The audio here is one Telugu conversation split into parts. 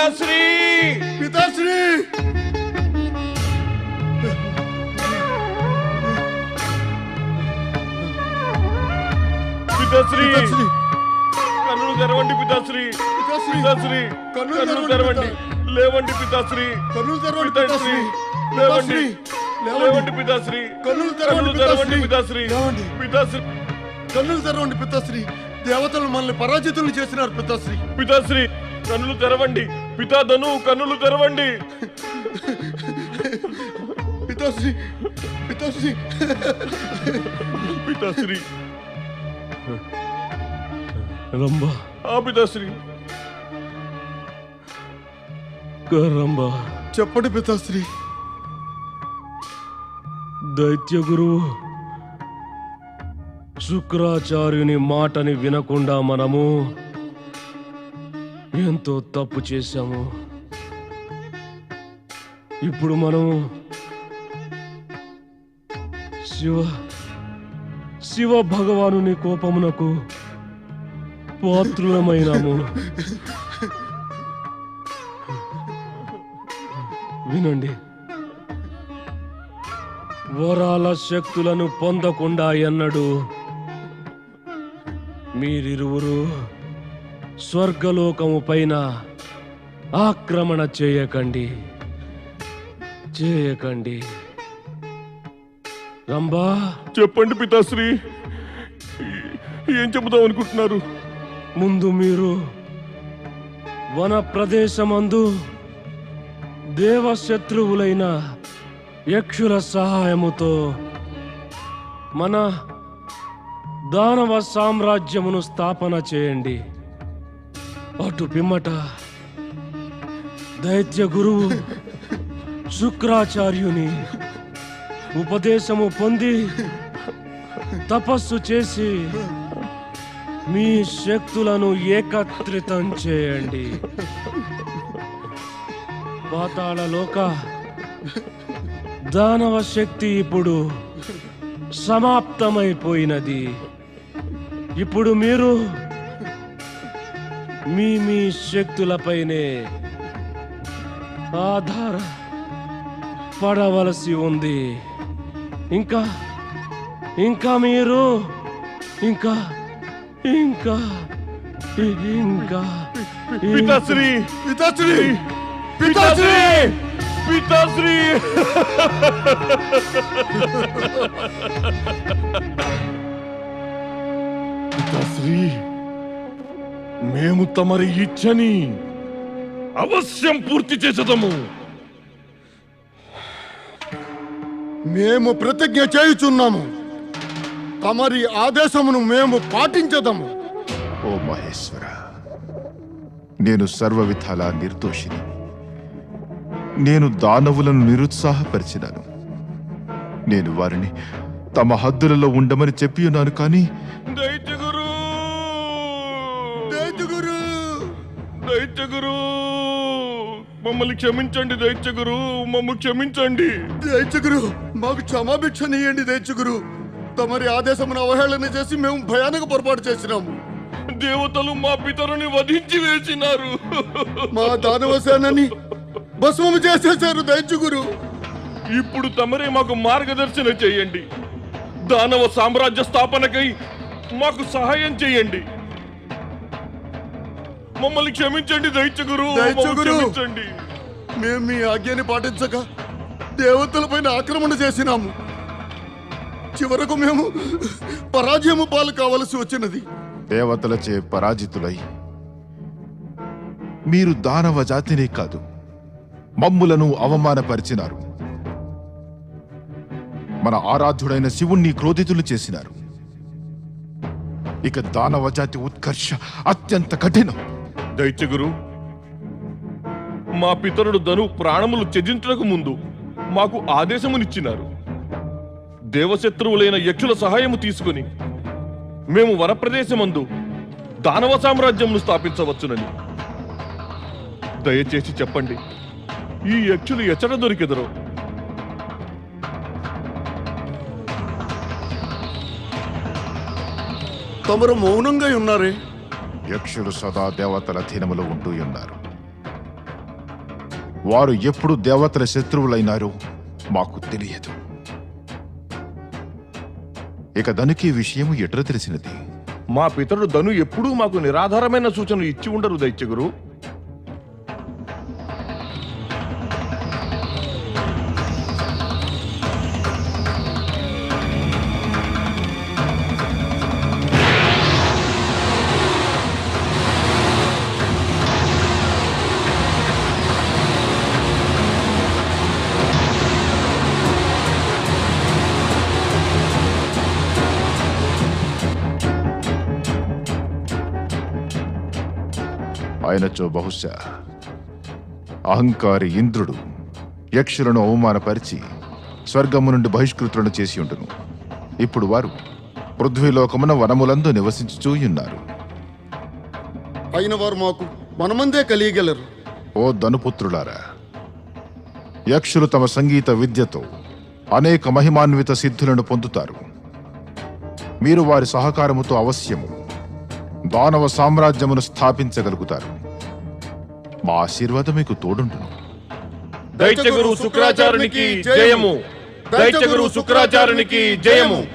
పితాశ్రీ! పితాశ్రీ! పితాశ్రీ! కన్నులు తెరవండి పితాశ్రీ! పితాశ్రీ! కన్నులు తెరవండి, లేవండి పితాశ్రీ! కన్నులు తెరవండి పితాశ్రీ! లేవండి! లేవండి! పితాశ్రీ! కన్నులు తెరవండి తెరవండి పితాశ్రీ! పితాశ్రీ! కన్నులు తెరవండి పితాశ్రీ! దేవతలు మనల్ని పరాజితులు చేసినారు పితాశ్రీ! పితాశ్రీ! కన్నులు తెరవండి! పితాధను కన్నులు తెరవండి. పితాశ్రీ పితాశ్రీ. పితాశ్రీ. రంబ ఆ పితాశ్రీ. రంబ చెప్పండి పితాశ్రీ. దైత్య గురువు శుక్రాచార్యుని మాటని వినకుండా మనము ఎంతో తప్పు చేశాము. ఇప్పుడు మనము శివ శివ భగవానుని కోపమునకు పాత్రులమైనాము. వినండి. వరాల శక్తులను పొందకుండా ఎన్నడు మీరిరువురు స్వర్గలోకము పైన ఆక్రమణ చేయకండి. చేయకండి. రంభా! చెప్పండి పితాశ్రీ. ఏం చెబుదాం అనుకుంటున్నారు? ముందు మీరు వన ప్రదేశమందు దేవశత్రువులైన యక్షుల సహాయముతో మన దానవ సామ్రాజ్యమును స్థాపన చేయండి. అటు పిమ్మట దైత్య గురువు శుక్రాచార్యుని ఉపదేశము పొంది తపస్సు చేసి మీ శక్తులను ఏకత్రితం చేయండి. పాతాళలోక దానవ శక్తి ఇప్పుడు సమాప్తమైపోయినది. ఇప్పుడు మీరు మీ మీ శక్తులపైనే ఆధార పడవలసి ఉంది. ఇంకా ఇంకా మీరు ఇంకా ఇంకా ఇంకా పితాశ్రీ పితాశ్రీ పితాశ్రీ! పితాశ్రీ! పితాశ్రీ! మేము తమరి ఇచ్చని అవశ్యం పూర్తి చేసేదము. మేము ప్రతిజ్ఞ చేయుచున్నాము. తమరి ఆదేశమును మేము పాటించదము. ఓ మహేశ్వర నేను సర్వ విధాలా నిర్దోషిని. నేను దానవులను నిరుత్సాహపరిచినాను. నేను వారిని తమ హద్దులలో ఉండమని చెప్పి ఉన్నాను కానీ దైత్య గురు దైత్యగురు! దైత్య గురు మమ్మల్ని క్షమించండి దైత్య గురు మమ్మల్ని క్షమించండి! దైత్యగురు మాకు క్షమాభిక్షనియండి దైత్యగురు. తమరి ఆదేశమును అవహేళన చేసి మేము భయానక పొరపాటు చేసినాము దేవతలు మా పితరుని వధించి వేసినారు. మా దానవ సేనని భస్మము చేసేశారు దైత్యగురు. ఇప్పుడు తమరే మాకు మార్గదర్శన చేయండి. దానవ సామ్రాజ్య స్థాపనకై మాకు సహాయం చేయండి. మమ్మల్ని క్షమించండి దైత్యగురు. క్షమించండి. మేము మీ ఆజ్ఞని పాటించక దేవతలపైన ఆక్రమణ చేసినాము. చివరకు మేము పరాజయము పాలు కావలసి వచ్చినది. దేవతలచే పరాజితులై. మీరు దానవ జాతినే కాదు మమ్ములను అవమానపరిచినారు. మన ఆరాధ్యుడైన శివుణ్ణి క్రోధితులు చేసినారు. ఇక దానవ జాతి ఉత్కర్ష అత్యంత కఠినం. దైత్యగురు మా పితరుడు ధను ప్రాణములు త్యజించక ముందు మాకు ఆదేశమునిచ్చినారు. దేవశత్రువులైన యక్షుల సహాయము తీసుకుని మేము వనప్రదేశమందు దానవ సామ్రాజ్యంను స్థాపించవచ్చునని. దయచేసి చెప్పండి ఈ యక్షులు ఎచ్చట దొరికెదరు? తమరు మౌనంగా ఉన్నారే? యక్షులు సదా దేవతల అధీనములో ఉంటూ ఉన్నారు. వారు ఎప్పుడు దేవతల శత్రువులైనారో మాకు తెలియదు. ఇక ధనుకి విషయం ఎట్ర తెలిసినది? మా పితరుడు ధను ఎప్పుడూ మాకు నిరాధారమైన సూచనలు ఇచ్చి ఉండరు దైత్యగురు. ఆయనచో బహుశా అహంకారి ఇంద్రుడు యక్షులను అవమానపరిచి స్వర్గము నుండి బహిష్కృతులను చేసి ఉండును. ఇప్పుడు వారు పృథ్వీలోకమున వనములందు నివసించుచూ ఉన్నారు. అయిన వారు మాకు మనమందే కలియగలరు. ఓ ధనుపుత్రులారా యక్షులు తమ సంగీత విద్యతో అనేక మహిమాన్విత సిద్ధులను పొందుతారు. మీరు వారి సహకారముతో అవశ్యము దానవ సామ్రాజ్యమును స్థాపించగలుగుతారు. మా ఆశీర్వాదం మీకు తోడుండును. దైత్యగురు శుక్రాచార్యునికి జయము. దైత్యగురు శుక్రాచార్యునికి జయము.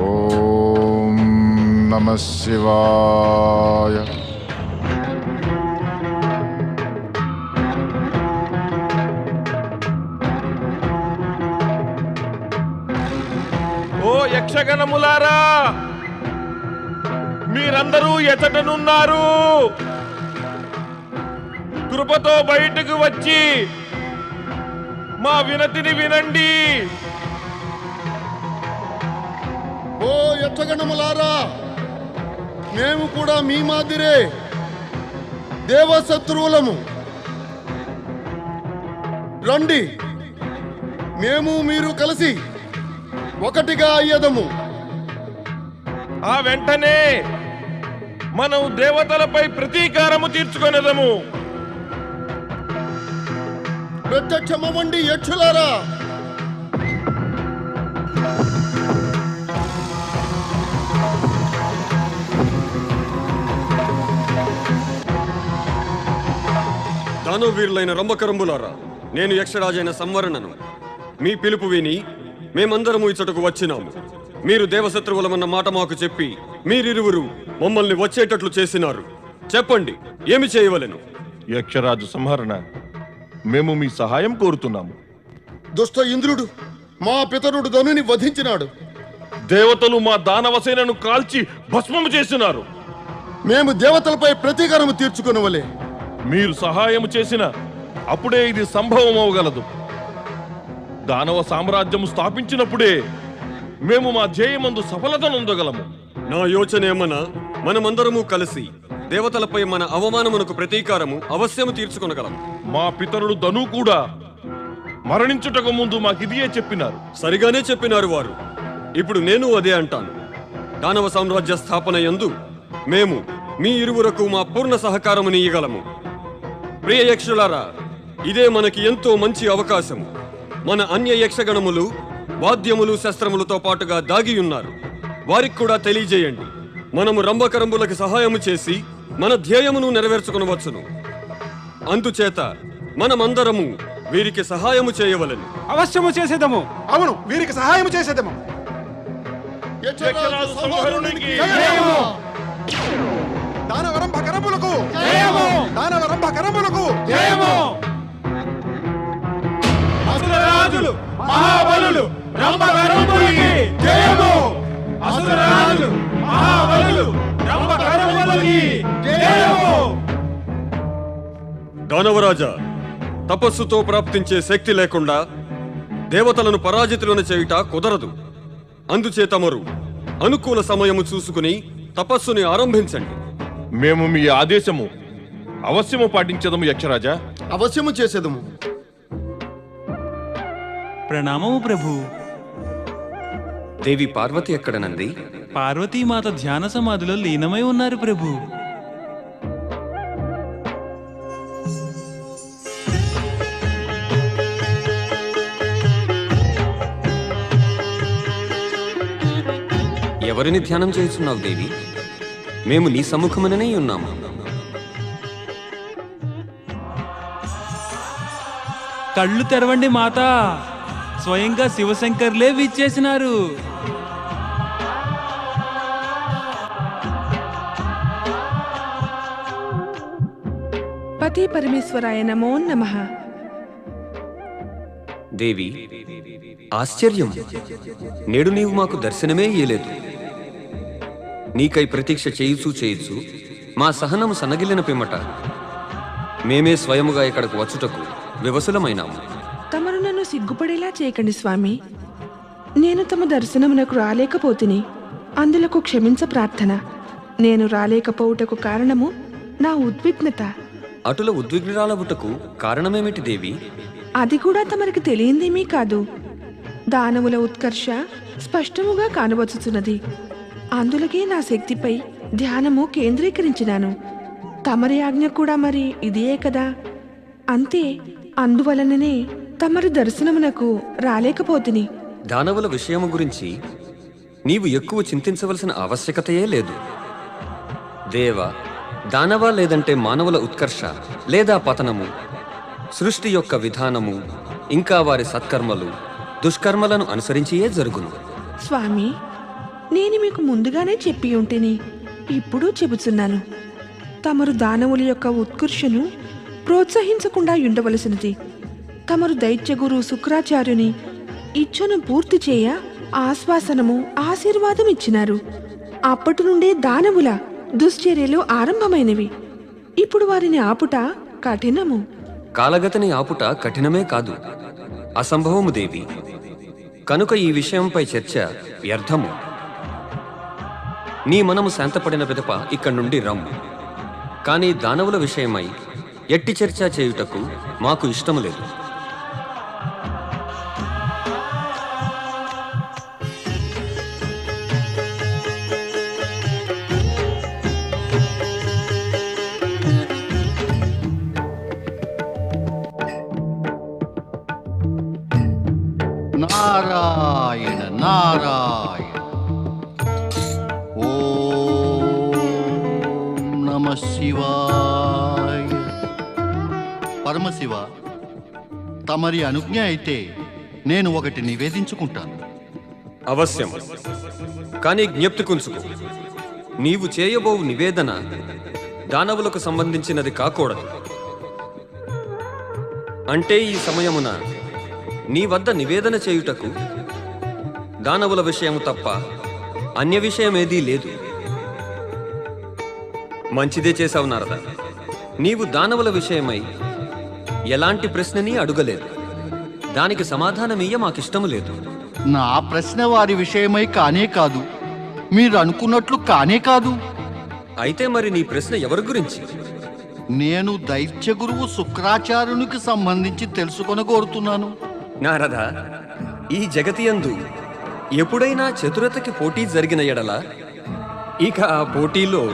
ఓం నమ శివాయ. ఓ మీరందరూ ఎచటనున్నారు కృపతో బయటకు వచ్చి మా వినతిని వినండి. ఓ యక్షగణములారా మేము కూడా మీ మాదిరే దేవశత్రువులము. రండి మేము మీరు కలిసి ఒకటిగా అయ్యదము. ఆ వెంటనే మనం దేవతలపై ప్రతీకారము తీర్చుకొనేదము. ప్రత్యక్షమవ్వండి యక్షులారా. దానవీరులైన రంభకరంబులారా నేను యక్షరాజైన సంవరణను. మీ పిలుపు విని మేమందరము ఇచ్చటకు వచ్చినాము. మీరు దేవశత్రువులమన్న మాట మాకు చెప్పి మీరిరువురు మమ్మల్ని వచ్చేటట్లు చేసినారు. చెప్పండి ఏమి చేయవలెను? యక్షరాజు సంహరణ మేము మీ సహాయం కోరుతున్నాము. దుష్ట ఇంద్రుడు మా పితరుడు ధనుని వధించినాడు. దేవతలు మా దానవసేనను కాల్చి భస్మము చేసినారు. మేము దేవతలపై ప్రతీకారము తీర్చుకునవలే. మీరు సహాయము చేసిన అప్పుడే ఇది సంభవం అవగలదు దానవ సామ్రాజ్యము స్థాపించినప్పుడే మేము మా ధ్యేయమందు సఫలతనొందగలము నా యోచనేమన మనమందరము కలిసి దేవతలపై మన అవమానమునకు ప్రతీకారము అవశ్యము తీర్చుకొనగలము మా పితరుడు ధను కూడా మరణించుటకు ముందు మాకిదియే చెప్పినారు. సరిగానే చెప్పినారు వారు. ఇప్పుడు నేను అదే అంటాను. దానవ సామ్రాజ్య స్థాపన యందు మేము మీ ఇరువురకు మా పూర్ణ సహకారముని ఇయ్యగలము. ప్రియ యక్షులారా ఇదే మనకి ఎంతో మంచి అవకాశము. మన అన్య యక్షగణములు వాద్యములు శస్త్రములతో పాటుగా దాగి ఉన్నారు. వారికి కూడా తెలియజేయండి. మనము రంభకరంబులకు సహాయము చేసి మన ధ్యేయమును నెరవేర్చుకునవచ్చును. అందుచేత మనమందరము వీరికి సహాయము చేయవలెను. అవశ్యము చేసేదము. అవును వీరికి సహాయం చేసేదేమో. యక్షరాజు సంహరునికి జయము! దానవరం భకరములకు జయము! మహాబలులు. జయము. జయము. దానవరాజా తపస్సుతో ప్రాప్తించే శక్తి లేకుండా దేవతలను పరాజితులను చేయుట కుదరదు. అందుచేత మరు అనుకూల సమయము చూసుకుని తపస్సుని ఆరంభించండి. మేము మీ ఆదేశము అవశ్యము పాటించదము యక్షరాజా? అవశ్యము చేసేదము. ప్రణామము ప్రభు. దేవి పార్వతి ఎక్కడనంది? పార్వతీమాత ధ్యాన సమాధిలో లీనమై ఉన్నారు ప్రభు. ఎవరిని ధ్యానం చేస్తున్నావు దేవి? మేము నీ సముఖమననే ఉన్నాము. కళ్ళు తెరవండి మాత. స్వయంగా శివశంకర్లే విచ్చేసినారు. పతి పరమేశ్వరాయ నమో నమః. దేవి ఆశ్చర్యం. నేడు నీవు మాకు దర్శనమే ఇయ్యలేదు. నీకై ప్రతీక్ష చేయుచు చేయుచు మా సహనము సన్నగిల్లిన పిమ్మట మేమే స్వయముగా ఇక్కడకు వచ్చుటకు వివసులమైనాము. సిగ్గుపడేలా చేయకండి స్వామి. నేను తమ దర్శనమునకు రాలేకపోతిని అందులకు క్షమించ ప్రార్థన. నేను రాలేకపోవుటకు కారణము నా ఉద్విగ్నత. అటుల ఉద్విగ్నురాలవుటకు కారణమేమిటి దేవి? అది కూడా తమరికి తెలియందేమీ కాదు. దానముల ఉత్కర్ష స్పష్టముగా కానవచ్చుచున్నది. అందులకే నా శక్తిపై ధ్యానము కేంద్రీకరించినాను. తమరి ఆజ్ఞ కూడా మరి ఇదే కదా? అంతే అందువలననే తమరి దర్శనమునకు రాలేకపోతిని. దానవుల విషయము గురించి నీవు ఎక్కువ చింతించవలసిన ఆవశ్యకతయే లేదు. దేవ దానవ లేదంటే మానవుల ఉత్కర్ష లేదా పతనము సృష్టి యొక్క విధానము ఇంకా వారి సత్కర్మలు దుష్కర్మలను అనుసరించియే జరుగును. స్వామి నేను మీకు ముందుగానే చెప్పి ఉంటేని ఇప్పుడు చెబుతున్నాను. తమరు దానవుల యొక్క ఉత్కర్షను ప్రోత్సహించకుండా ఉండవలసినది. తమరు దైత్యగురు శుక్రాచార్యుని ఇచ్ఛను పూర్తి చేయ ఆశ్వాసనము ఆశీర్వాదం ఇచ్చినారు. అప్పటి నుండే దానవుల దుశ్చర్యలు ఆరంభమైనవి. ఇప్పుడు వారిని ఆపుట కఠినము. కాలగతిని ఆపుట కఠినమే కాదు. అసంభవము దేవి. కనుక ఈ విషయంపై చర్చ వ్యర్థము. నీ మనము శాంతపడిన పిదప ఇక్కడి నుండి రమ్ము కానీ దానవుల విషయమై ఎట్టి చర్చ చేయుటకు మాకు ఇష్టము లేదు. నారాయణ నారాయణ. ఓం నమ శివాయ. పరమశివ తమరి అనుజ్ఞ అయితే నేను ఒకటి నివేదించుకుంటాను. అవశ్యం. కానీ జ్ఞప్తికుంచుకో నీవు చేయబోవు నివేదన దానవులకు సంబంధించినది కాకూడదు. అంటే ఈ సమయమున నీ వద్ద నివేదన చేయుటకు దానవుల విషయము తప్ప అన్య విషయమేదీ లేదు. మంచిదే చేశావు నారద. నీవు దానవుల విషయమై ఎలాంటి ప్రశ్నని అడుగలేదు. దానికి సమాధానమియ్య మాకిష్టము లేదు. నా ప్రశ్న వారి విషయమై కానే కాదు. మీరు అనుకున్నట్లు కానే కాదు. అయితే మరి నీ ప్రశ్న ఎవరి గురించి? నేను దైత్య గురువు శుక్రాచార్యునికి సంబంధించి తెలుసుకొనగోరుతున్నాను. నారద ఈ జగతియందు ఎప్పుడైనా చతురతకి పోటీ జరిగిన ఎడల ఇక ఆ పోటీలో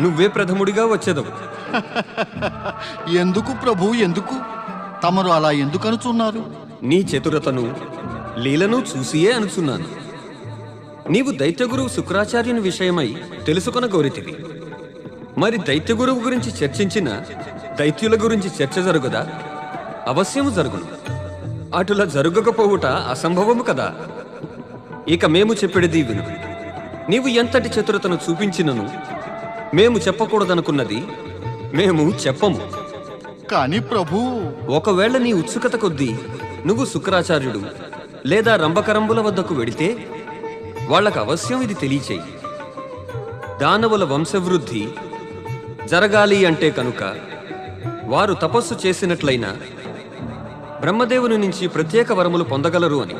నువ్వే ప్రథముడిగా వచ్చేదవు. ఎందుకు ప్రభు ఎందుకు? తమరు అలా ఎందుకు అనుచున్నారు? నీ చతురతను లీలను చూసియే అనుచున్నాను. నీవు దైత్యగురువు శుక్రాచార్యుని విషయమై తెలుసుకొన గోరితివి. మరి దైత్యగురువు గురించి చర్చించిన దైత్యుల గురించి చర్చ జరుగుదా? అవశ్యము జరుగును. అటుల జరుగకపోవుట అసంభవము కదా? ఇక మేము చెప్పేది విను. నీవు ఎంతటి చతురతను చూపించినను? మేము చెప్పకూడదనుకున్నది మేము చెప్పము. కానీ ప్రభు ఒకవేళ నీ ఉత్సుకత కొద్దీ నువ్వు శుక్రాచార్యుడు లేదా రంభకరంబుల వద్దకు వెడితే వాళ్ళకు అవశ్యం ఇది తెలియచేయి. దానవుల వంశవృద్ధి జరగాలి అంటే కనుక వారు తపస్సు చేసినట్లయినా బ్రహ్మదేవుని నుంచి ప్రత్యేక వరములు పొందగలరు అని.